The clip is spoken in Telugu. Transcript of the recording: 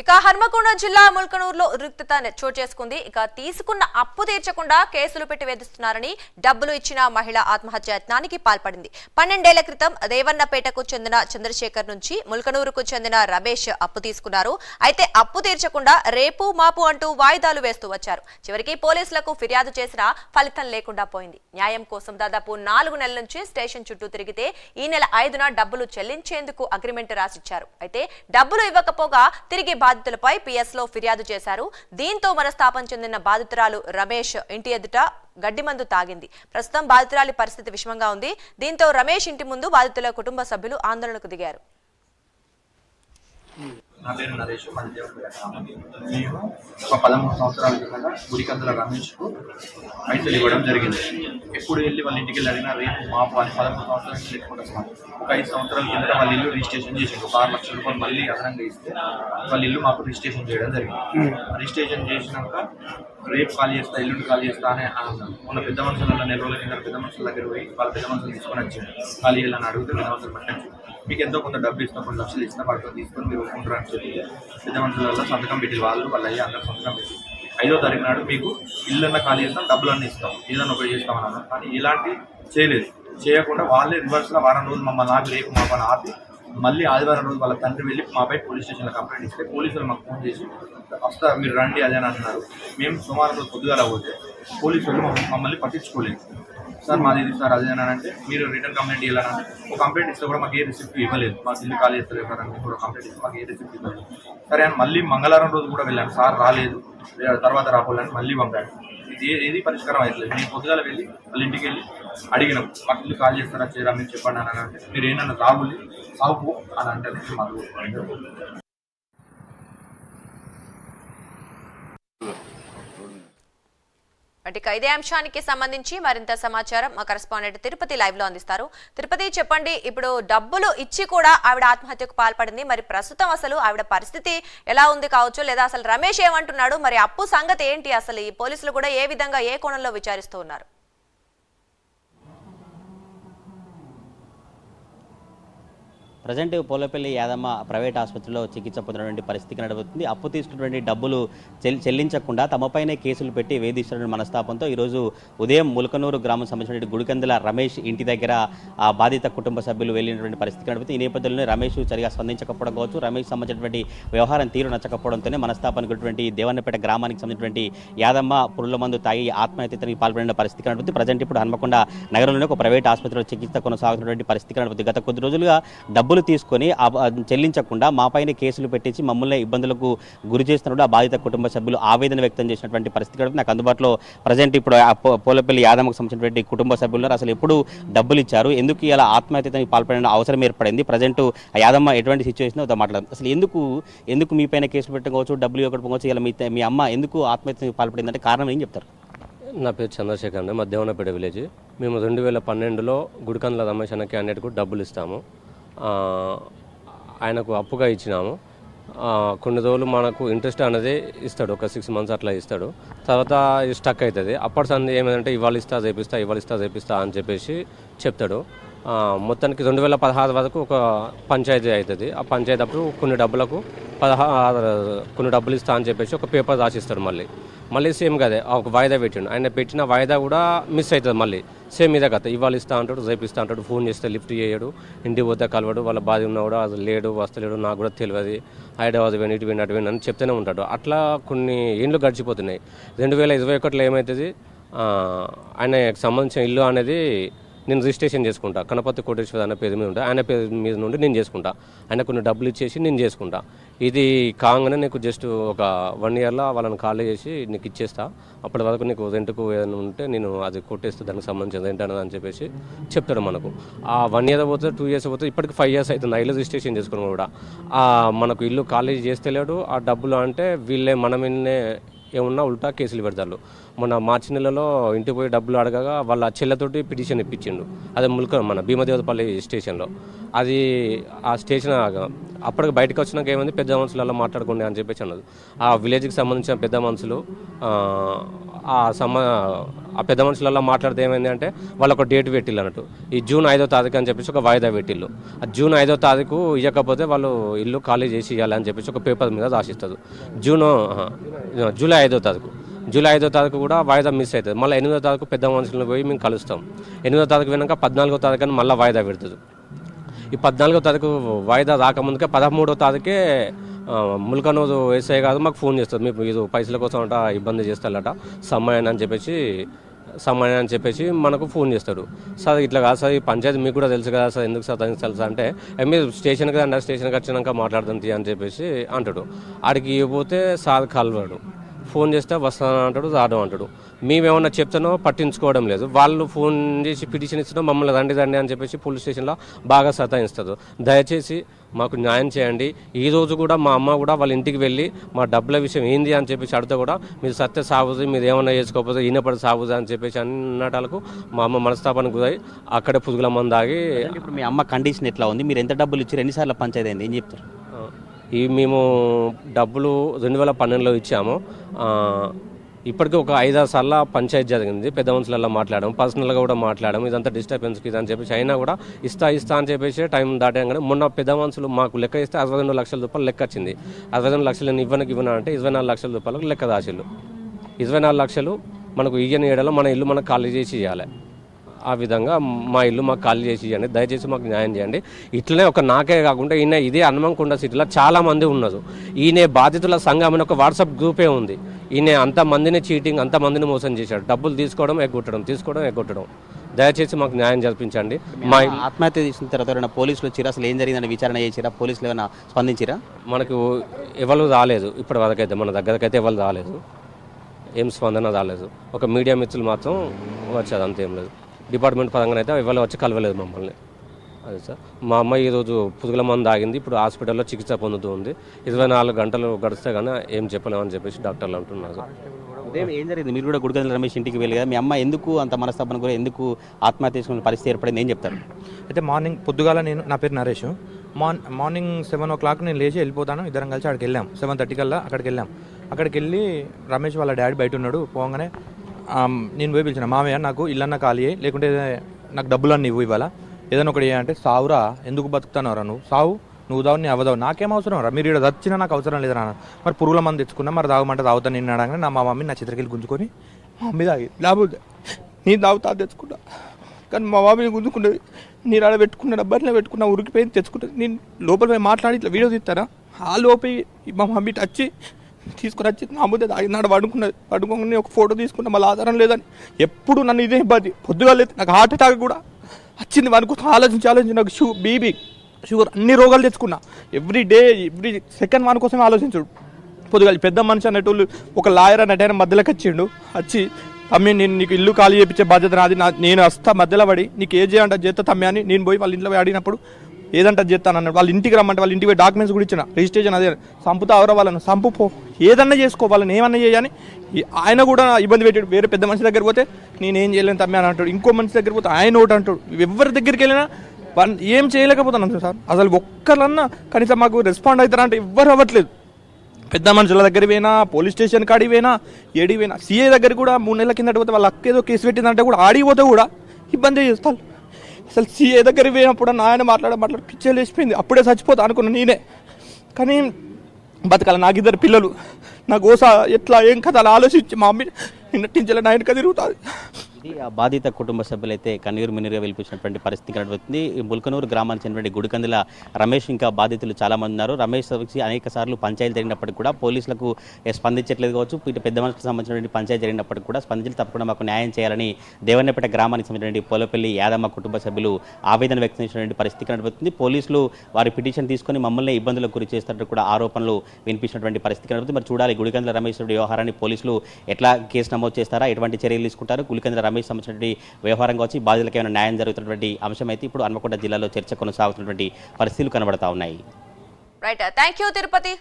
ఇక హన్మకొండ జిల్లా ముల్కనూరులో ఉద్రిక్తత చోటు చేసుకుంది. ఇక తీసుకున్న అప్పు తీర్చకుండా కేసులు పెట్టి వేధిస్తున్నారని డబ్బులు ఇచ్చిన మహిళ ఆత్మహత్య యత్నానికి పాల్పడింది. పన్నెండేళ్ళ క్రితం దేవన్నపేటకు చెందిన చంద్రశేఖర్ నుంచి ముల్కనూరుకు చెందిన రమేష్ అప్పు తీసుకున్నారు. అయితే అప్పు తీర్చకుండా రేపు మాపు అంటూ వాయిదాలు వేస్తూ వచ్చారు. చివరికి పోలీసులకు ఫిర్యాదు చేసినా ఫలితం లేకుండా పోయింది. న్యాయం కోసం దాదాపు నాలుగు నెలల నుంచి స్టేషన్ చుట్టూ తిరిగితే ఈ నెల ఐదున డబ్బులు చెల్లించేందుకు అగ్రిమెంట్ రాసిచ్చారు. అయితే డబ్బులు ఇవ్వకపోగా తిరిగి బాధితులపై పిఎస్లో ఫిర్యాదు చేశారు. దీంతో మనస్తాపం చెందిన బాధితురాలు రమేష్ ఇంటి ఎదుట గడ్డిమందు తాగింది. ప్రస్తుతం బాధితురాలి పరిస్థితి విషమంగా ఉంది. దీంతో రమేష్ ఇంటి ముందు బాధితుల కుటుంబ సభ్యులు ఆందోళనకు దిగారు. నా పేరు నరేష్ మన మేము ఒక పదమూడు సంవత్సరాల కింద గురికందుల రమేష్కు పైసలు ఇవ్వడం జరిగింది. ఎప్పుడు వెళ్ళి వాళ్ళ ఇంటికి వెళ్ళి అడిగినా రేపు మాపు అని పదమూడు సంవత్సరాల తెచ్చుకుంటాం ఒక ఐదు సంవత్సరాల కింద వాళ్ళ ఇల్లు రిజిస్ట్రేషన్ చేసిండు. ఒక ఆరు లక్షల రూపాయలు మళ్ళీ అదనంగా ఇస్తే వాళ్ళ ఇల్లు మాకు రిజిస్ట్రేషన్ చేయడం జరిగింది. రిజిస్ట్రేషన్ చేసినాక రేపు కాల్ చేస్తా ఎల్లుండి కాల్ చేస్తా అని మొన్న పెద్ద మనుషుల నెల రోజుల కింద పెద్ద మనుషుల దగ్గర పోయి వాళ్ళ పెద్ద మనుషులు తీసుకొని వచ్చారు ఖాళీ చేయాలని అడిగితే పెద్ద మనుషులు మీకు ఎంతో కొంత డబ్బు ఇస్తాం కొన్ని లక్షలు ఇస్తాం వాటితో తీసుకొని మీరు ఒప్పుకుంటారు అని చెప్పి పెద్ద మనుషుల సంతకం పెట్టి వాళ్ళు వాళ్ళు అయ్యి అందరూ సంతకం పెట్టి ఐదో తారీఖు నాడు మీకు ఇల్లన్నా ఖాళీ చేస్తాం డబ్బులన్నీ ఇస్తాం. ఏదన్నా ఒకటి చేస్తాం అన్నారు. కానీ ఇలాంటి చేయలేదు. చేయకుండా వాళ్ళే రివర్స్లో వారం రోజులు మమ్మల్ని ఆపి రేపు మా పని ఆపి మళ్ళీ ఆదివారం రోజు వాళ్ళ తండ్రి వెళ్ళి మాపై పోలీస్ స్టేషన్లో కంప్లైంట్ ఇస్తే పోలీసులు మాకు ఫోన్ చేసి వస్తా మీరు రండి అదే అని అంటున్నారు మేము సుమారు రోజు పొద్దుగాల పోతే పోలీసులు మమ్మల్ని పట్టించుకోలేదు. సార్ మాది ఇది సార్ అదే అంటే మీరు రిటర్న్ కంప్లైంట్ ఇవ్వాలంటే ఒక కంప్లైంట్ ఇస్తే కూడా మాకు ఏ రిసిప్ట్ ఇవ్వలేదు. మా ఇల్లు ఖాళీ చేస్తలేదు సార్ అని కూడా కంప్లైంట్ ఇస్తే మాకు ఏ రిసిప్ట్ ఇవ్వలేదు. సరే అని మళ్ళీ మంగళవారం రోజు కూడా వెళ్ళాను. సార్ రాలేదు. తర్వాత రాపోలేని మళ్ళీ పంపాడు. ఇది ఏది పరిష్కారం అవుతుంది మేము పొద్దుగాల వెళ్ళి వాళ్ళ ఇంటికి వెళ్ళి అడిగినాం మాకు ఇల్లు కాల్ చేస్తారా? చేయరా? మీరు చెప్పండి అని అంటే మీరు ఏంటన్నా సాగులి సాగు అని అంటే మాకు అంటే ఇదే అంశానికి సంబంధించి మరింత సమాచారం మా కరెస్పాండెంట్ తిరుపతి లైవ్లో అందిస్తారు. తిరుపతి చెప్పండి ఇప్పుడు డబ్బులు ఇచ్చి కూడా ఆవిడ ఆత్మహత్యకు పాల్పడింది. మరి ప్రస్తుతం అసలు ఆవిడ పరిస్థితి ఎలా ఉంది కావచ్చు? లేదా అసలు రమేష్ ఏమంటున్నాడు? మరి అప్పు సంగతి ఏంటి? అసలు ఈ పోలీసులు కూడా ఏ విధంగా ఏ కోణంలో విచారిస్తూ ఉన్నారు? ప్రజెంట్ పోలపల్లి యాదమ్మ ప్రైవేట్ ఆసుపత్రిలో చికిత్స పొందినటువంటి పరిస్థితి నడుపుతుంది అప్పు తీసుకున్నటువంటి డబ్బులు చెల్- చెల్లించకుండా తమపైనే కేసులు పెట్టి వేధిస్తున్న మనస్తాపంతో ఈరోజు ఉదయం ములకనూరు గ్రామం సంబంధించినటువంటి గుడికందుల రమేష్ ఇంటి దగ్గర ఆ బాధిత కుటుంబ సభ్యులు వెళ్ళినటువంటి పరిస్థితి నడుపుతుంది ఈ నేపథ్యంలోనే రమేష్ సరిగా స్పందించకపోవడం కావచ్చు. రమేష్ సంబంధించినటువంటి వ్యవహారం తీరు నచ్చకపోవడంతోనే మనస్తాపానికి దేవన్నపేట గ్రామానికి సంబంధించినటువంటి యాదమ్మ పురుల మందు తాగి ఆత్మహత్యకి పాల్పడిన పరిస్థితి కనిపిస్తుంది ప్రజెంట్ ఇప్పుడు హన్మకొండ నగరంలోనే ఒక ప్రైవేట్ ఆసుపత్రిలో చికిత్స కొనసాగుతున్నటువంటి పరిస్థితి కనిపిస్తుంది గత కొద్ది రోజులుగా డబ్బు డబ్బులు తీసుకొని చెల్లించకుండా మాపైన కేసులు పెట్టించి మమ్మల్ని ఇబ్బందులకు గురి చేస్తున్నప్పుడు ఆ బాధిత కుటుంబ సభ్యులు ఆవేదన వ్యక్తం చేసినటువంటి పరిస్థితి కూడా నాకు అందుబాటులో ప్రజెంట్ ఇప్పుడు ఆ పోలపల్లి యాదమ్మకు సంబంధించినటువంటి కుటుంబ సభ్యులు అసలు ఎప్పుడు డబ్బులు ఇచ్చారు? ఎందుకు ఇలా ఆత్మహత్యకి పాల్పడిన అవసరం ఏర్పడింది? ప్రజెంట్ యాదమ్మ ఎటువంటి సిచ్యువేషన్ అవుతా మాట్లాడదు. అసలు ఎందుకు ఎందుకు మీ పైన కేసులు పెట్టుకోవచ్చు డబ్బులు ఇవ్వకపోవచ్చు ఇలా మీ మీ అమ్మ ఎందుకు ఆత్మహత్యకి పాల్పడింది అంటే కారణం ఏం చెప్తారు? నా పేరు చంద్రశేఖర్ అండి. మా దేవనపేట విలేజ్. మేము రెండు వేల పన్నెండులో గుడికందల రమేష్ అన్న క్యాండిడేట్కు డబ్బులు ఇస్తాము. ఆయనకు అప్పుగా ఇచ్చినాము. కొన్ని రోజులు మనకు ఇంట్రెస్ట్ అనేది ఇస్తాడు. ఒక సిక్స్ మంత్స్ అట్లా ఇస్తాడు. తర్వాత స్టక్ అవుతుంది. అప్పటి సంది ఏమైందంటే ఇవాళ ఇస్తా చేపిస్తా ఇవాళ ఇస్తా చేపిస్తా అని చెప్పేసి చెప్తాడు. మొత్తానికి రెండు వేల పదహారు వరకు ఒక పంచాయతీ అవుతుంది. ఆ పంచాయతీ అప్పుడు కొన్ని డబ్బులకు పదహారు కొన్ని డబ్బులు ఇస్తా అని చెప్పేసి ఒక పేపర్ రాసిస్తారు మళ్ళీ. మళ్ళీ సేమ్ కదే ఒక వాయిదా పెట్టిండు. ఆయన పెట్టిన వాయిదా కూడా మిస్ అవుతుంది మళ్ళీ. సేమ్ ఇదే కథ ఇవాళ ఇస్తా అంటాడు రేపు ఇస్తా అంటాడు ఫోన్ చేస్తే లిఫ్ట్ చేయడు ఇంటికి పోతే కలవడు వాళ్ళ బాధ ఉన్నా కూడా అది లేడు వస్తలేడు నాకు కూడా తెలియదు హైదరాబాద్ పోయిన ఇటు పోయిన అటు పోయిన అని చెప్తూనే ఉంటాడు. అట్లా కొన్ని ఏండ్లు గడిచిపోతున్నాయి. రెండు వేల ఇరవై ఒకటిలో ఏమవుతుంది ఆయనకు సంబంధించిన ఇల్లు అనేది నేను రిజిస్ట్రేషన్ చేసుకుంటా. గణపతి కోటేశ్వర ఆయన పేరు మీద ఉంటే ఆయన పేరు మీద నుండి నేను చేసుకుంటా. ఆయన కొన్ని డబ్బులు ఇచ్చేసి నేను చేసుకుంటా. ఇది కాగానే నీకు జస్ట్ ఒక వన్ ఇయర్లో వాళ్ళని ఖాళీ చేసి నీకు ఇచ్చేస్తా. అప్పటి వరకు నీకు రెంట్కు ఏదైనా ఉంటే నేను అది కొట్టేస్తే దానికి సంబంధించిన రెంట్ అనేది అని చెప్పేసి చెప్తాడు మనకు. ఆ వన్ ఇయర్ పోతే టూ ఇయర్స్ పోతే ఇప్పటికి ఫైవ్ ఇయర్స్ అవుతుంది. ఇల్లు రిజిస్ట్రేషన్ చేసుకుని కూడా. మనకు ఇల్లు ఖాళీ చేస్తలేడు. ఆ డబ్బులు అంటే వీళ్ళే మన మీదనే ఏమున్నా ఉల్టా కేసులు పెడతారు. మొన్న మార్చి నెలలో ఇంటికి పోయి డబ్బులు అడగగా వాళ్ళ చెల్లెతోటి పిటిషన్ ఇప్పించిండు. అదే ముల్క మన భీమదేవతపల్లి స్టేషన్లో. అది ఆ స్టేషన్ అప్పటికి బయటకు వచ్చినాక ఏమైంది? పెద్ద మనుషులలో మాట్లాడుకోండి అని చెప్పేసి అన్నది. ఆ విలేజ్కి సంబంధించిన పెద్ద మనుషులు ఆ, సమ ఆ పెద్ద మనుషులలో మాట్లాడితే ఏమైంది అంటే వాళ్ళు ఒక డేట్ పెట్టిల్లు అన్నట్టు. ఈ జూన్ ఐదో తారీఖు అని చెప్పేసి ఒక వాయిదా పెట్టిల్లు ఆ జూన్ ఐదో తారీఖు ఇవ్వకపోతే వాళ్ళు ఇల్లు ఖాళీ చేసి ఇవ్వాలి అని చెప్పేసి ఒక పేపర్ మీద రాసిస్తారు. జూన్ జూలై ఐదో తారీఖు. జూలై ఐదో తారీఖు కూడా వాయిదా మిస్ అవుతుంది. మళ్ళీ ఎనిమిదో తారీఖు పెద్ద మనుషులను పోయి మేము కలుస్తాం. ఎనిమిదో తారీఖు వినాక పద్నాలుగో తారీఖు అని మళ్ళీ వాయిదా పెడుతుంది. ఈ పద్నాలుగో తారీఖు వాయిదా రాకముందుకే పదమూడో తారీఖే ఆ, ముల్కనోజు కాదు మాకు ఫోన్ చేస్తారు. మీకు ఇది పైసల కోసం అంట ఇబ్బంది చేస్తారట సమ్మాయన అని చెప్పేసి సమ్మాయన అని చెప్పేసి మనకు ఫోన్ చేస్తాడు. సార్ ఇట్లా కాదు సార్ ఈ పంచాయతీ మీకు కూడా తెలుసు కదా సార్ ఎందుకు సార్ తనకి తెలుసా అంటే మీరు స్టేషన్కి రండి స్టేషన్కి వచ్చినాక మాట్లాడుతుంది అని చెప్పేసి అంటాడు. ఆడికి ఇవ్వబోతే సార్ కలవాడు. ఫోన్ చేస్తే వస్తాను అంటాడు రావడం అంటాడు. మేమేమన్నా చెప్తానో పట్టించుకోవడం లేదు. వాళ్ళు ఫోన్ చేసి పిటిషన్ ఇచ్చినా మమ్మల్ని రండి రండి అని చెప్పేసి పోలీస్ స్టేషన్లో బాగా సతాయిస్తారు. దయచేసి మాకు న్యాయం చేయండి. ఈ రోజు కూడా మా అమ్మ కూడా వాళ్ళ ఇంటికి వెళ్ళి మా డబ్బుల విషయం ఏంది అని చెప్పేసి అడితే కూడా మీరు సత్య సాగుతుంది మీరు ఏమన్నా చేసుకోకపోతే ఈయనపడి సాగుతుంది అని చెప్పేసి అన్నటాలకు మా అమ్మ మనస్తాపానికి గురై అక్కడే పురుగుల మంది ఆగి ఇప్పుడు మీ అమ్మ కండిషన్ ఎట్లా ఉంది? మీరు ఎంత డబ్బులు ఇచ్చారు? ఎన్నిసార్లు పంచాయతీ అయింది? ఏం చెప్తారు? ఇవి ఈ మేము డబ్బులు రెండు వేల పన్నెండులో ఇచ్చాము. ఇప్పటికీ ఒక ఐదారు సార్లు పంచాయతీ జరిగింది. పెద్ద మనుషులలో మాట్లాడడం పర్సనల్గా కూడా మాట్లాడడం ఇదంతా డిస్టర్బెన్స్కి ఇది అని చెప్పేసి అయినా కూడా ఇస్తా ఇస్తా అని చెప్పేసి టైం దాటాగానే మొన్న పెద్ద మనుషులు మాకు లెక్క ఇస్తే అరవై రెండు లక్షల రూపాయలు లెక్క వచ్చింది. అరవై రెండు లక్షలు నేను ఇవ్వనికి ఇవ్వను అంటే ఇరవై నాలుగు లక్షల రూపాయలకు లెక్క దాచిళ్ళు. ఇరవై నాలుగు లక్షలు మనకు ఇయ్యని ఏడలో మన ఇల్లు మనకు ఖాళీ చేసి ఇవ్వాలి ఆ విధంగా మా ఇల్లు మాకు ఖాళీ చేసి ఇవ్వండి దయచేసి మాకు న్యాయం చేయండి. ఇట్లనే ఒక నాకే కాకుండా ఈయన ఇదే హనుమంకొండ సిటీలో చాలా మంది ఉన్నారు. ఈయన బాధితుల సంఘం అని ఒక వాట్సాప్ గ్రూపే ఉంది. ఈయన అంత మందిని చీటింగ్ అంత మందిని మోసం చేశాడు. డబ్బులు తీసుకోవడం ఎగ్గొట్టడం తీసుకోవడం ఎగ్గొట్టడం. దయచేసి మాకు న్యాయం జరిపించండి. మా ఆత్మహత్య చేసిన తర్వాత పోలీసులు వచ్చిరా? అసలు ఏం జరిగిందని విచారణ చేసిరా పోలీసులు ఏమైనా స్పందించిరా? మనకు ఎవరు రాలేదు. ఇప్పటి వరకైతే మన దగ్గరకైతే ఎవరు రాలేదు. ఏం స్పందన రాలేదు. ఒక మీడియా మిత్రులు మాత్రం వచ్చారు అంతేం లేదు. డిపార్ట్మెంట్ పరంగా అయితే ఎవరు వచ్చి కలవలేదు మమ్మల్ని. అదే సార్. మా అమ్మాయి ఈరోజు పురుగుల మందు ఆగింది ఇప్పుడు హాస్పిటల్లో చికిత్స పొందుతూ ఉంది ఇరవై నాలుగు గంటలు గడిస్తే కానీ ఏం చెప్పలేమని చెప్పేసి డాక్టర్లు అంటున్నారు. ఉదయం ఏం జరిగింది? మీరు కూడా గుడిగంజల రమేష్ ఇంటికి వెళ్ళి కదా మీ అమ్మ ఎందుకు అంత మనస్తాపన కూడా ఎందుకు ఆత్మహత్య చేసుకునే పరిస్థితి ఏర్పడింది? ఏం చెప్తారు? అయితే మార్నింగ్ పొద్దుగాల నేను నా పేరు Naresh. Morn morning seven o'clock నేను లేచి వెళ్ళిపోతాను ఇద్దరం కలిసి అక్కడికి వెళ్ళాం. సెవెన్ థర్టీ కల్లా అక్కడికి వెళ్ళాం. అక్కడికి వెళ్ళి రమేష్ వాళ్ళ డాడీ బయట ఉన్నాడు పోగానే నేను పోయి పిలిచిన మామయ్య నాకు ఇల్లన్న ఖాళీ లేకుంటే నాకు డబ్బులు అన్నీ ఇవ్వు ఇవ్వాలా? ఏదైనా ఒకటి అంటే సావురా ఎందుకు బతుకుతానరా నువ్వు? సావు నువ్వు దావు నీ అవదావు నాకేం అవసరం రా? మీరు ఇక్కడ వచ్చినా నాకు అవసరం లేదు రా మరి పురుగుల మంది తెచ్చుకున్నా మరి తాగమంటే తాగుతాను నేను అడగానే నా మా మమ్మీ నా చిత్రకెళ్ళి గుంజుకొని మా మమ్మీ తాగి లేకపోతే నేను తాగుతా తెచ్చుకుంటా. కానీ మా బాబుని గుంజుకున్నది నేను ఆడ పెట్టుకున్న డబ్బాలో పెట్టుకున్న ఉరికిపోయింది తెచ్చుకుంటుంది నేను లోపల పోయి మాట్లాడి ఇట్లా వీడియో తీస్తారా? ఆ లోపే మా మమ్మీ వచ్చి తీసుకుని వచ్చి నా ముద్ద తాగినాడు పడుకున్నది పడుకోగానే ఒక ఫోటో తీసుకున్నా మళ్ళీ ఆధారం లేదని. ఎప్పుడు నన్ను ఇదే ఇబ్బంది. పొద్దుగా లేదు నాకు హార్ట్ అటాక్ కూడా. వచ్చింది వాని ఆలోచించి ఆలోచించి నాకు షూ బీబీ షుగర్ అన్ని రోగాలు తెచ్చుకున్నా. ఎవ్రీ డే ఎవ్రీ సెకండ్ వాని కోసమే ఆలోచించుడు. పొద్దుగా పెద్ద మనిషి అనేటోళ్ళు ఒక లాయర్ అనేటైనా మధ్యలోకి వచ్చిండు. వచ్చి తమ్మి నేను నీకు ఇల్లు ఖాళీ చేయించే బాధ్యత నాది. నా నేను వస్తా మధ్యలో పడి నీకు ఏ చేయండి చేస్తా తమ్మి అని నేను పోయి వాళ్ళ ఇంట్లో పోయి అడిగినప్పుడు ఏదంటే చేస్తాను అన్నాడు. వాళ్ళ ఇంటికి రమ్మంటే వాళ్ళ ఇంటికి పోయి డాక్యుమెంట్స్ కూడా ఇచ్చిన. రిజిస్ట్రేషన్ అదే. సంపుతా ఎవరో వాళ్ళని. సంపు పో. ఏదన్నా చేసుకో. వాళ్ళని ఏమన్నా చేయని ఆయన కూడా ఇబ్బంది పెట్టాడు. వేరే పెద్ద మనిషి దగ్గర పోతే నేనేం చేయలేను తమ్మి అని అంటాడు. ఇంకో మనిషి దగ్గర పోతే ఆయన ఒకటి అంటాడు. ఎవరి దగ్గరికి వెళ్ళినా వన్- ఏం చేయలేకపోతున్నాను సార్ అసలు ఒక్కరన్నా కనీసం మాకు రెస్పాండ్ అవుతారా అంటే ఎవ్వరు అవ్వట్లేదు. పెద్ద మనుషుల దగ్గర పోయినా పోలీస్ స్టేషన్ కాడికి పోయినా పోయినా సీఏ దగ్గర కూడా మూడు నెలల కింద పోతే వాళ్ళ అక్క ఏదో కేసు పెట్టిందంటే కూడా ఆడిపోతే కూడా ఇబ్బంది చేస్తారు. అసలు సీఏ దగ్గర పోయినప్పుడు నాయన మాట్లాడ మాట్లాడ పిచ్చే లేచిపోయింది. అప్పుడే చచ్చిపోతా అనుకున్నా నేనే. కానీ బతకాల నాకు ఇద్దరు పిల్లలు. నా గోస ఎట్లా ఏం కథ అలా ఆలోచించి మా మమ్మీ నిన్నటించాల నాయనక తిరుగుతుంది. ఆ బాధిత కుటుంబ సభ్యులైతే కన్నీరు మిన్నీరుగా వెలిపించినటువంటి పరిస్థితి కనబడుతుంది. ఈ ముల్కనూరు గ్రామానికి చెందినటువంటి గుడికందుల రమేష్ ఇంకా బాధితులు చాలా మంది ఉన్నారు. రమేష్ అనేక సార్లు పంచాయతీ జరిగినప్పటికీ కూడా పోలీసులకు స్పందించట్లేదు కావచ్చు. ఇటు పెద్ద మనుషులకు సంబంధించినటువంటి పంచాయతీ జరిగినప్పటికీ కూడా స్పందించి తప్పకుండా మాకు న్యాయం చేయాలని దేవన్నపేట గ్రామానికి సంబంధించినటువంటి పోలపల్లి యాదమ్మ కుటుంబ సభ్యులు ఆవేదన వ్యక్తం చేసినటువంటి పరిస్థితి కనబడుతుంది. పోలీసులు వారి పిటిషన్ తీసుకొని మమ్మల్ని ఇబ్బందులకు గురి చేస్తున్నట్టు కూడా ఆరోపణలు వినిపించినటువంటి పరిస్థితి కనబడుతుంది. మరి చూడాలి గుడికందుల రమేష్ వ్యవహారాన్ని పోలీసులు ఎట్లా కేసు నమోదు చేస్తారా ఎటువంటి చర్యలు తీసుకుంటారు గుడికందుల రమేష్ సంబంధించినటువంటి వ్యవహారం కావచ్చు బాధితులకు ఏమైనా న్యాయం జరుగుతున్నటువంటి అంశం అయితే ఇప్పుడు హన్మకొండ జిల్లాలో చర్చ కొనసాగుతున్నటువంటి పరిస్థితులు కనబడతా ఉన్నాయి. Right thank you Tirupati